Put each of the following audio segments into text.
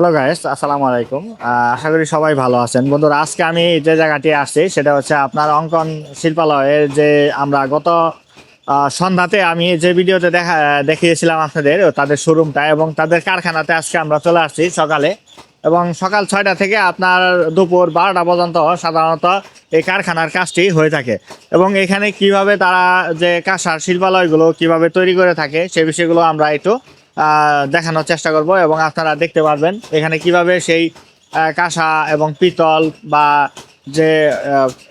Hello guys আসসালামু আলাইকুম আশা করি সবাই ভালো আছেন। বন্ধুরা, আজকে আমি যে জায়গাটি আসছি, সেটা হচ্ছে আপনার অঙ্কন শিল্পালয়ের যে আমরা গত সন্ধ্যাতে আমি যে ভিডিওতে দেখা, দেখিয়েছিলাম আপনাদের, তাদের শোরুমটা এবং তাদের কারখানাতে আজকে আমরা চলে আসছি সকালে। এবং সকাল ছয়টা থেকে আপনার দুপুর বারোটা পর্যন্ত সাধারণত এই কারখানার কাজটি হয়ে থাকে। এবং এখানে কীভাবে তারা যে কাঁসার শিল্পালয়গুলো কীভাবে তৈরি করে থাকে, সে বিষয়গুলো আমরা একটু দেখানোর চেষ্টা করব এবং আপনারা দেখতে পারবেন এখানে কীভাবে সেই কাঁসা এবং পিতল বা যে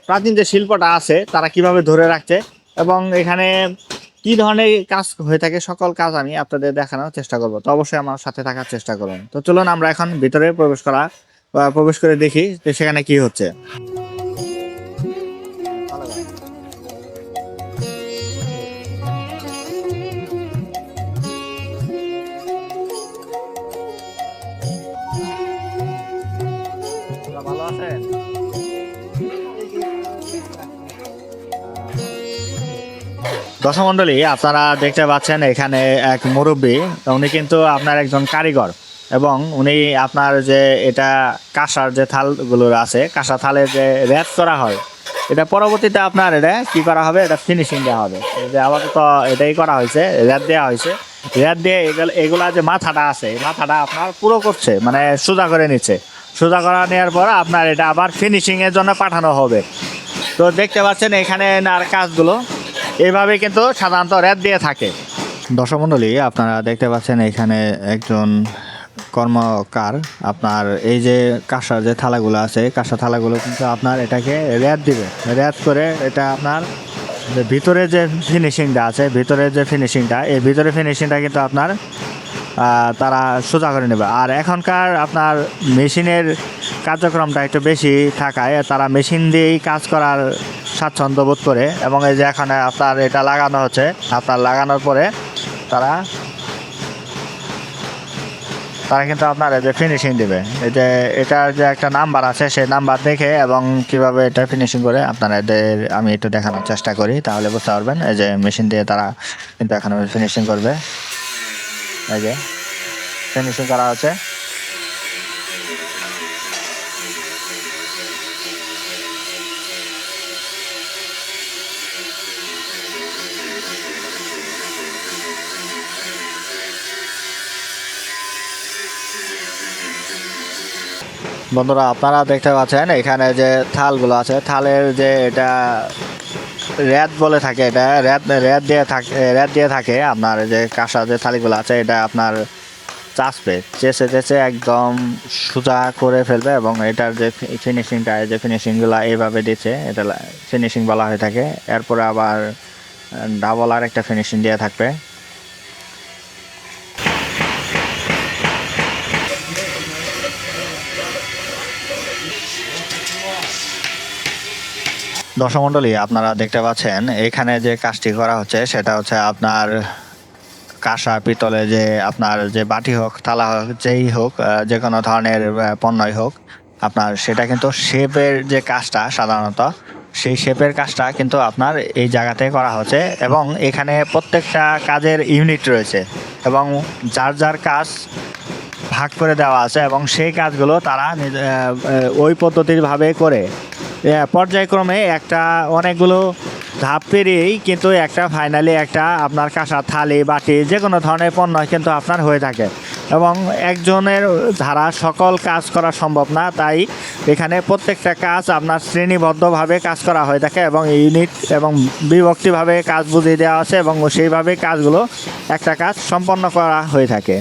প্রাচীন যে শিল্পটা আছে তারা কীভাবে ধরে রাখছে এবং এখানে কি ধরনের কাজ হয়ে থাকে সকল কাজ আমি আপনাদের দেখানোর চেষ্টা করব। তো অবশ্যই আমার সাথে থাকার চেষ্টা করুন। তো চলুন আমরা এখন ভিতরে প্রবেশ করা প্রবেশ করে দেখি যে সেখানে কি হচ্ছে। দর্শক মন্ডলী আপনারা দেখতে পাচ্ছেন এখানে এক মুরব্বী। উনি কিন্তু আপনার একজন কারিগর এবং উনি আপনার যে এটা কাঁসার যে থালগুলো আছে, কাঁসা থালে যে র্যাপ করা হয়, এটা পরবর্তীতে আপনার এটা কী করা হবে? এটা ফিনিশিং দেওয়া হবে। যে আপাতত এটাই করা হয়েছে, র্যাপ দেওয়া হয়েছে। র্যাপ দিয়ে এগুলো এগুলা যে মাথাটা আছে, এই মাথাটা আপনার পুরো করছে মানে সোজা করে নিচ্ছে। সোজা করা নেওয়ার পর আপনার এটা আবার ফিনিশিংয়ের জন্য পাঠানো হবে। তো দেখতে পাচ্ছেন এখানে আর কাজগুলো। এইভাবে কিন্তু সাধারণত র্যাপ দিয়ে থাকে। দর্শমণ্ডলী আপনারা দেখতে পাচ্ছেন এখানে একজন কর্মকার। আপনার এই যে কাঁসার যে থালাগুলো আছে, কাঁসা থালাগুলো কিন্তু আপনার এটাকে র্যাপ দিবে। র্যাপ করে এটা আপনার ভিতরে যে ফিনিশিংটা আছে, ভিতরে যে ফিনিশিংটা এই ভিতরে ফিনিশিংটা কিন্তু আপনার তারা সোজা করে নেবে। আর এখনকার আপনার মেশিনের কার্যক্রমটা একটু বেশি থাকায় তারা মেশিন দিয়েই কাজ করার স্বাচ্ছন্দ্য বোধ করে এবং এই যে এখানে আপনার এটা লাগানো হচ্ছে, আপনার লাগানোর পরে তারা তারা কিন্তু আপনার এই যে ফিনিশিং দেবে। এই যে এটার যে একটা নাম্বার আছে, সেই নাম্বার দেখে এবং কীভাবে এটা ফিনিশিং করে আপনারা এদের আমি একটু দেখানোর চেষ্টা করি, তাহলে বুঝতে পারবেন এই যে মেশিন দিয়ে তারা কিন্তু এখানে ফিনিশিং করবে। এই যে ফিনিশিং করা হচ্ছে। বন্ধুরা, আপনারা দেখতে পাচ্ছেন, এখানে যে থালগুলো আছে, থালের যে এটা র্যাত বলে থাকে এটা র্যাত র্যাত দিয়ে থাকে র্যাত দিয়ে থাকে আপনার যে কাঁসা যে থালিগুলো আছে, এটা আপনার চাষবে, চেষে চেষে একদম সোজা করে ফেলবে এবং এটার যে ফিনিশিংটা যে ফিনিশিংগুলো এইভাবে দিচ্ছে, এটা ফিনিশিং বলা হয়ে থাকে। এরপরে আবার ডাবল আর একটা ফিনিশিং দিয়ে থাকবে। দর্শক আপনারা দেখতে পাচ্ছেন, এখানে যে কাজটি করা হচ্ছে, সেটা হচ্ছে আপনার কাঁসা পিতলে যে আপনার যে বাটি হোক, থালা হোক, যেই হোক যে কোনো ধরনের পণ্যই হোক, আপনার সেটা কিন্তু শেপের যে কাজটা সাধারণত, সেই শেপের কাজটা কিন্তু আপনার এই জায়গাতে করা হচ্ছে এবং এখানে প্রত্যেকটা কাজের ইউনিট রয়েছে এবং যার যার কাজ ভাগ করে দেওয়া আছে এবং সেই কাজগুলো তারা ওই পদ্ধতির ভাবে করে পর্যায়ক্রমে একটা অনেকগুলো ধাপ পেরিয়েই কিন্তু একটা ফাইনালি একটা আপনার কাঁসা, থালি, বাটি যে কোনো ধরনের পণ্য কিন্তু আপনার হয়ে থাকে। এবং একজনের ধারা সকল কাজ করা সম্ভব না, তাই এখানে প্রত্যেকটা কাজ আপনার শ্রেণীবদ্ধভাবে কাজ করা হয়ে থাকে এবং ইউনিট এবং বিভক্তিভাবে কাজ বুঝিয়ে দেওয়া আছে এবং সেইভাবে কাজগুলো একটা কাজ সম্পন্ন করা হয়ে থাকে।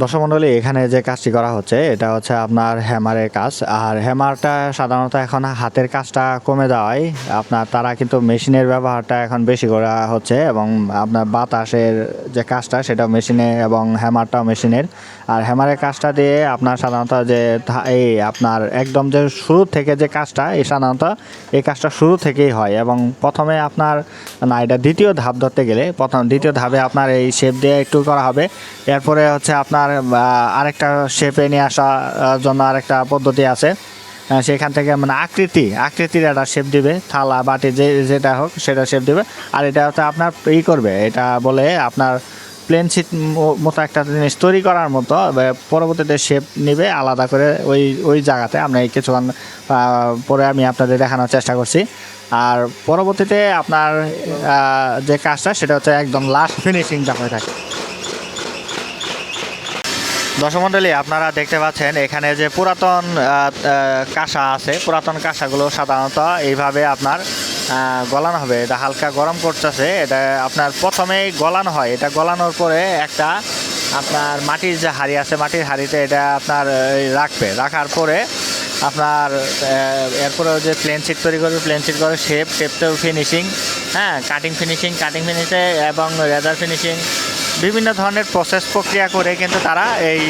দর্শক মণ্ডলী এখানে যে কাজটি করা হচ্ছে, এটা হচ্ছে আপনার হ্যামারের কাজ। আর হ্যামারটা সাধারণত এখন হাতের কাজটা কমে যাওয়ায় আপনার, তারা কিন্তু মেশিনের ব্যবহারটা এখন বেশি করা হচ্ছে এবং আপনার বাতাসের যে কাজটা সেটা মেশিনে এবং হ্যামারটাও মেশিনের। আর হ্যামারের কাজটা দিয়ে আপনার সাধারণত যে এই আপনার একদম যে শুরু থেকে যে কাজটা, এই সাধারণত এই কাজটা শুরু থেকেই হয় এবং প্রথমে আপনার, না, এটা দ্বিতীয় ধাপ ধরতে গেলে, প্রথম, দ্বিতীয় ধাপে আপনার এই শেপ দিয়ে একটু করা হবে। এরপরে হচ্ছে আপনার আহ, আরেকটা শেপে নিয়ে আসার জন্য আরেকটা পদ্ধতি আছে। সেখান থেকে মানে আকৃতি আকৃতির একটা শেপ দিবে থালা বাটি যে যেটা হোক সেটা শেপ দিবে। আর এটা হচ্ছে আপনার ই করবে এটা বলে আপনার প্লেন শিট মতো একটা জিনিস তৈরি করার মতো পরবর্তীতে শেপ নিবে আলাদা করে ওই ওই জায়গাতে। আমরা কিছুক্ষণ পরে আমি আপনাদের দেখানোর চেষ্টা করছি। আর পরবর্তীতে আপনার যে কাজটা সেটা হচ্ছে একদম লাস্ট ফিনিশিংটা হয়ে থাকে। দশমণ্ডলী আপনারা দেখতে পাচ্ছেন এখানে যে পুরাতন কাঁসা আছে। পুরাতন কাঁসাগুলো সাধারণত এইভাবে আপনার গলানো হবে। এটা হালকা গরম করতেছে। এটা আপনার প্রথমেই গলানো হয়। এটা গলানোর পরে একটা আপনার মাটির যে হাঁড়ি আছে, মাটির হাঁড়িতে এটা আপনার রাখবে। রাখার পরে আপনার এরপরে যে প্লেন শিট তৈরি করবে। প্লেন শিট করে শেপ শেপটাও ফিনিশিং হ্যাঁ কাটিং ফিনিশিং কাটিং ফিনিশে এবং রেজার ফিনিশিং বিভিন্ন ধরনের প্রসেস প্রক্রিয়া করে কিন্তু তারা এই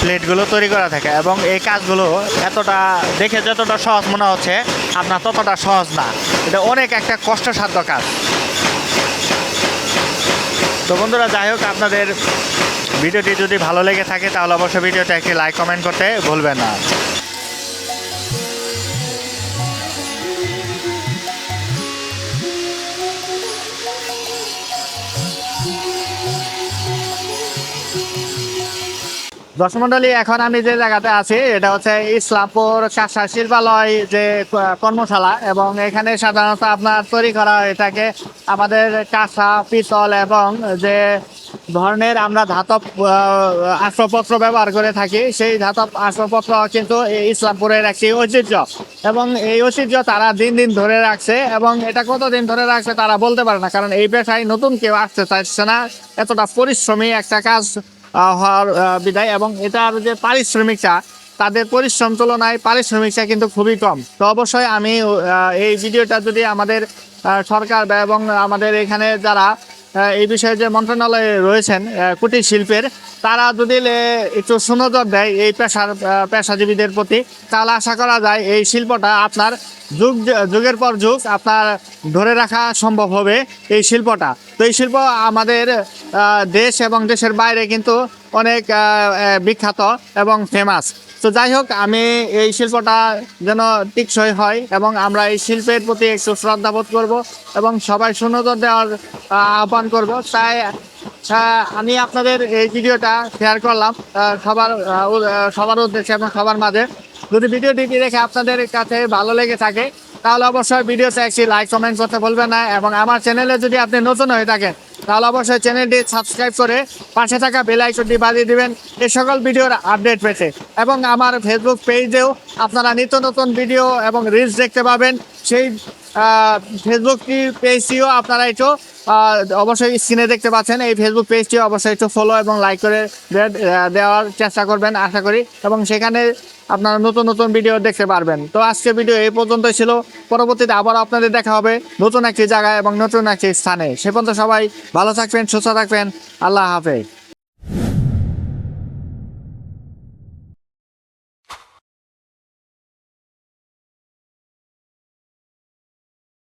প্লেটগুলো তৈরি করা থাকে এবং এই কাজগুলো এতটা দেখে যতটা সহজ মনে হচ্ছে, আপনার ততটা সহজ না। এটা অনেক একটা কষ্টসাধ্য কাজ। তো বন্ধুরা, যাই হোক, আপনাদের ভিডিওটি যদি ভালো লেগে থাকে, তাহলে অবশ্যই ভিডিওটা একটি লাইক কমেন্ট করতে ভুলবেন না। দর্শক মন্ডলী এখন আমি যে জায়গাতে আছি এটা হচ্ছে ইসলামপুর কাঁসা শিল্পালয় যে কর্মশালা এবং এখানে সাধারণত আপনার তৈরি করা হয়ে থাকে আমাদের কাঁসা পিতল এবং যে ধরনের আমরা ধাতব আহ, আসবাবপত্র ব্যবহার করে থাকি সেই ধাতব আসবাবপত্র কিন্তু এই ইসলামপুরের একটি ঐতিহ্য এবং এই ঐতিহ্য তারা দিন দিন ধরে রাখছে এবং এটা কতদিন ধরে রাখছে তারা বলতে পারে না কারণ এই পেশায় নতুন কেউ আসতে চাইছে না। এতটা পরিশ্রমী একটা কাজ হওয়ার বিদায় এবং এটার যে পারিশ্রমিকটা তাদের পরিশ্রম তুলনায় পারিশ্রমিকটা কিন্তু খুবই কম। তো অবশ্যই আমি এই ভিডিওটা যদি আমাদের সরকার এবং আমাদের এখানে যারা এই বিষয়ে যে মন্ত্রণালয়ে রয়েছেন কুটির শিল্পের, তারা যদি একটু সুনজর দেয় এই পেশার পেশাজীবীদের প্রতি, তাহলে আশা করা যায় এই শিল্পটা আপনার যুগ, যুগের পর যুগ আপনার ধরে রাখা সম্ভব হবে এই শিল্পটা। তো এই শিল্প আমাদের দেশ এবং দেশের বাইরে কিন্তু অনেক বিখ্যাত এবং ফেমাস তো যাই হোক, আমি এই শিল্পটা যেন টিকসই হয় এবং আমরা এই শিল্পের প্রতি একটু শ্রদ্ধাবোধ করব এবং সবাই সুনজর দেওয়ার আহ্বান করব। তাই আমি আপনাদের এই ভিডিওটা শেয়ার করলাম সবার সবার উদ্দেশ্যে এবং সবার মাঝে। যদি ভিডিওটি দেখে আপনাদের কাছে ভালো লেগে থাকে, তাহলে অবশ্যই ভিডিওতে একটি লাইক কমেন্ট করতে ভুলবেন না এবং আমার চ্যানেলে যদি আপনি নতুন হয়ে থাকেন তাহলে অবশ্যই চ্যানেলটি সাবস্ক্রাইব করে পাশে থাকা বেল আইকনটি বাজিয়ে দিবেন। এ সকল ভিডিওর আপডেট পেতে এবং আমার ফেসবুক পেজেও আপনারা নিত্য নতুন ভিডিও এবং রিলস দেখতে পাবেন। সেই ফেসবুক পেজটিও আপনারা একটু অবশ্যই স্ক্রিনে দেখতে পাচ্ছেন, এই ফেসবুক পেজটি অবশ্যই একটু ফলো এবং লাইক করে দেওয়ার চেষ্টা করবেন, আশা করি। এবং সেখানে আপনারা নতুন নতুন ভিডিও দেখতে পারবেন। তো আজকে ভিডিও এই পর্যন্তই ছিল। পরবর্তীতে আবার আপনাদের দেখা হবে নতুন একটি জায়গায় এবং নতুন একটি স্থানে। সে পর্যন্ত সবাই ভালো থাকবেন, সুস্থ থাকবেন। আল্লাহ হাফেজ।